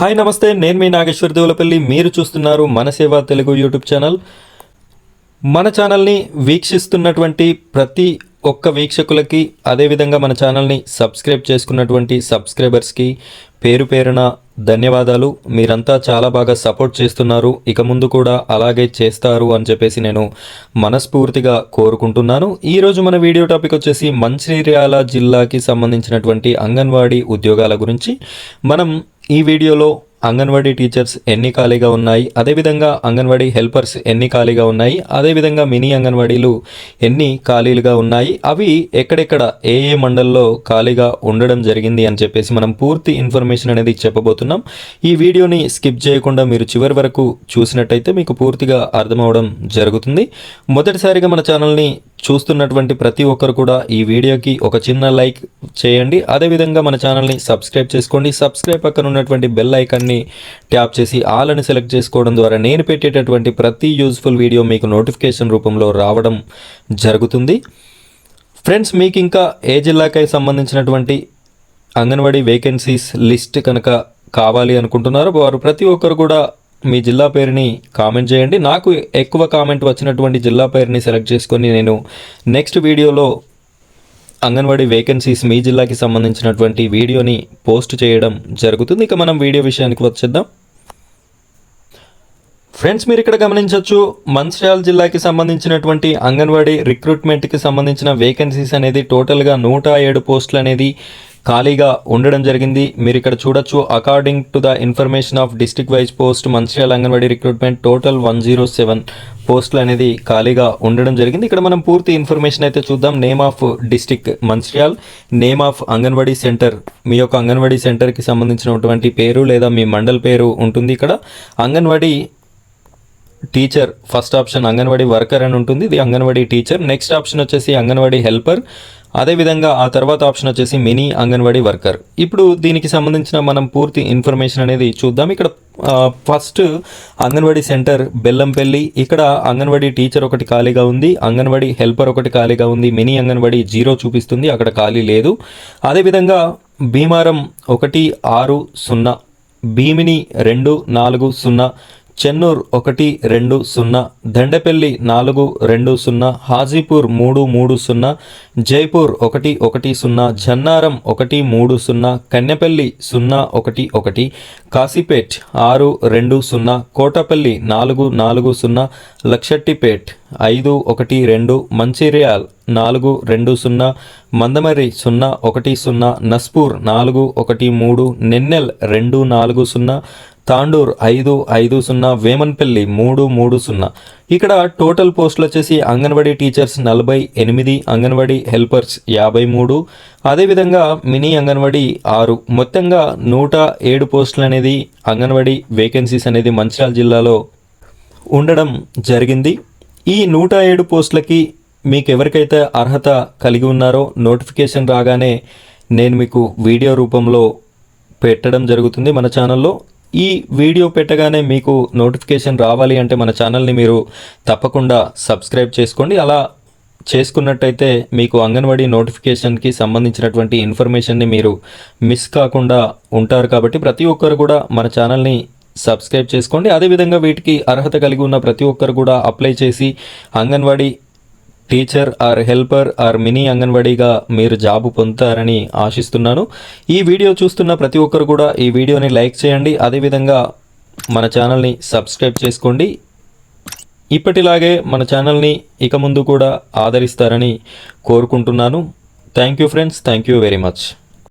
Hi నమస్తే. నేను మీ నాగేశ్వర్ దేవులపల్లి. మీరు చూస్తున్నారు మన సేవ తెలుగు యూట్యూబ్ ఛానల్. మన ఛానల్ని వీక్షిస్తున్నటువంటి ప్రతి ఒక్క వీక్షకులకి అదేవిధంగా మన ఛానల్ని సబ్స్క్రైబ్ చేసుకున్నటువంటి సబ్స్క్రైబర్స్కి పేరు పేరున ధన్యవాదాలు. మీరంతా చాలా బాగా సపోర్ట్ చేస్తున్నారు. ఇక ముందు కూడా అలాగే చేస్తారు అని చెప్పేసి నేను మనస్ఫూర్తిగా కోరుకుంటున్నాను. ఈరోజు మన వీడియో టాపిక్ వచ్చేసి మంచిర్యాల జిల్లాకి సంబంధించినటువంటి అంగన్వాడీ ఉద్యోగాల గురించి. మనం ఈ వీడియోలో అంగన్వాడీ టీచర్స్ ఎన్ని ఖాళీగా ఉన్నాయి? అదేవిధంగా అంగన్వాడీ హెల్పర్స్ ఎన్ని ఖాళీగా ఉన్నాయి? అదేవిధంగా మినీ అంగన్వాడీలు ఎన్ని ఖాళీలుగా ఉన్నాయి? అవి ఎక్కడెక్కడ ఏ ఏ మండల్లో ఖాళీగా ఉండడం జరిగింది అని చెప్పేసి మనం పూర్తి ఇన్ఫర్మేషన్ అనేది చెప్పబోతున్నాం. ఈ వీడియోని స్కిప్ చేయకుండా మీరు చివరి వరకు చూసినట్టయితే మీకు పూర్తిగా అర్థమవడం జరుగుతుంది. మొదటిసారిగా మన ఛానల్ని చూస్తున్నటువంటి ప్రతి ఒక్కరు కూడా ఈ వీడియోకి ఒక చిన్న లైక్ చేయండి. అదేవిధంగా మన ఛానల్ని సబ్స్క్రైబ్ చేసుకోండి. సబ్స్క్రైబ్ పక్కన ఉన్నటువంటి బెల్ ఐకాన్ని ట్యాప్ చేసి ఆల్ అని సెలెక్ట్ చేసుకోవడం ద్వారా నేను పెట్టేటటువంటి ప్రతి యూజ్ఫుల్ వీడియో మీకు నోటిఫికేషన్ రూపంలో రావడం జరుగుతుంది. ఫ్రెండ్స్ మీకు ఇంకా ఏ జిల్లాకై సంబంధించినటువంటి అంగన్వాడీ వేకెన్సీస్ లిస్ట్ కనుక కావాలి అనుకుంటున్నారో వారు ప్రతి ఒక్కరు కూడా మీ జిల్లా పేరుని కామెంట్ చేయండి. నాకు ఎక్కువ కామెంట్ వచ్చినటువంటి జిల్లా పేరుని సెలెక్ట్ చేసుకొని నేను నెక్స్ట్ వీడియోలో అంగన్వాడీ వేకెన్సీస్ మీ జిల్లాకి సంబంధించినటువంటి వీడియోని పోస్ట్ చేయడం జరుగుతుంది. ఇక మనం వీడియో విషయానికి వచ్చేద్దాం ఫ్రెండ్స్ మీరు ఇక్కడ గమనించవచ్చు మంచిర్యాల జిల్లాకి సంబంధించినటువంటి అంగన్వాడీ రిక్రూట్మెంట్కి సంబంధించిన వేకెన్సీస్ అనేది టోటల్గా నూట ఏడు పోస్టులు అనేది ఖాళీగా ఉండడం జరిగింది. మీరు ఇక్కడ చూడొచ్చు according to the information of district wise post Mancherial anganwadi recruitment total one zero seven. పోస్టులు అనేది ఖాళీగా ఉండడం జరిగింది. ఇక్కడ మనం పూర్తి ఇన్ఫర్మేషన్ అయితే చూద్దాం. Name of district Mancherial name of anganwadi center మీ యొక్క అంగన్వాడీ సెంటర్కి సంబంధించినటువంటి పేరు లేదా మీ మండల్ పేరు ఉంటుంది ఇక్కడ. Anganwadi teacher first option anganwadi worker అని ఉంటుంది. ఇది అంగన్వాడీ టీచర్. నెక్స్ట్ ఆప్షన్ వచ్చేసి అంగన్వాడీ హెల్పర్. అదేవిధంగా ఆ తర్వాత ఆప్షన్ వచ్చేసి మినీ అంగన్వాడీ వర్కర్. ఇప్పుడు దీనికి సంబంధించిన మనం పూర్తి ఇన్ఫర్మేషన్ అనేది చూద్దాం. ఇక్కడ ఫస్ట్ అంగన్వాడీ సెంటర్ బెల్లంపల్లి. ఇక్కడ అంగన్వాడీ టీచర్ ఒకటి ఖాళీగా ఉంది. అంగన్వాడీ హెల్పర్ ఒకటి ఖాళీగా ఉంది. మినీ అంగన్వాడీ జీరో చూపిస్తుంది. అక్కడ ఖాళీ లేదు. అదేవిధంగా భీమారం ఒకటి ఆరు సున్నా భీమిని రెండు నాలుగు సున్నా చెన్నూర్ ఒకటి రెండు సున్నా దండపల్లి నాలుగు రెండు సున్నా హాజీపూర్ మూడు మూడు సున్నా జైపూర్ ఒకటి ఒకటి సున్నా జన్నారం ఒకటి మూడు సున్నా కన్నెపల్లి సున్నా ఒకటి ఒకటి కాశీపేట్ ఆరు రెండు సున్నా కోటపల్లి నాలుగు నాలుగు సున్నా లక్షట్టిపేట్ ఐదు ఒకటి రెండు మంచిర్యాల్ నాలుగు రెండు సున్నా మందమరి సున్నా ఒకటి సున్నా నస్పూర్ నాలుగు ఒకటి మూడు నెన్నెల్ రెండు నాలుగు సున్నా తాండూర్ ఐదు ఐదు సున్నా వేమన్పల్లి మూడు మూడు సున్నా. ఇక్కడ టోటల్ పోస్టులు వచ్చేసి అంగన్వాడీ టీచర్స్ నలభై ఎనిమిది అంగన్వాడీ హెల్పర్స్ యాభై మూడు. అదేవిధంగా మినీ అంగన్వాడీ ఆరు. మొత్తంగా నూట ఏడు పోస్టులు అనేది అంగన్వాడీ వేకెన్సీస్ అనేది మంచిర్యాల జిల్లాలో ఉండడం జరిగింది. ఈ నూట ఏడు పోస్టులకి మీకు ఎవరికైతే అర్హత కలిగి ఉన్నారో నోటిఫికేషన్ రాగానే నేను మీకు వీడియో రూపంలో పెట్టడం జరుగుతుంది మన ఛానల్లో. ఈ వీడియో పెట్టగానే మీకు నోటిఫికేషన్ రావాలి అంటే మన ఛానల్ని మీరు తప్పకుండా సబ్స్క్రైబ్ చేసుకోండి. అలా చేసుకున్నట్టయితే మీకు అంగన్వాడీ నోటిఫికేషన్కి సంబంధించినటువంటి ఇన్ఫర్మేషన్ని మీరు మిస్ కాకుండా ఉంటారు కాబట్టి ప్రతి ఒక్కరు కూడా మన ఛానల్ని సబ్స్క్రైబ్ చేసుకోండి. అదేవిధంగా వీటికి అర్హత కలిగి ఉన్న ప్రతి ఒక్కరు కూడా అప్లై చేసి anganwadi teacher or helper or mini అంగన్వాడీగా మీరు జాబ్ పొందుతారని ఆశిస్తున్నాను. ఈ వీడియో చూస్తున్న ప్రతి ఒక్కరు కూడా ఈ వీడియోని లైక్ చేయండి. అదేవిధంగా మన ఛానల్ని సబ్స్క్రైబ్ చేసుకోండి. ఇప్పటిలాగే మన ఛానల్ని ఇక ముందు కూడా ఆదరిస్తారని కోరుకుంటున్నాను. Thank you friends. Thank you very much.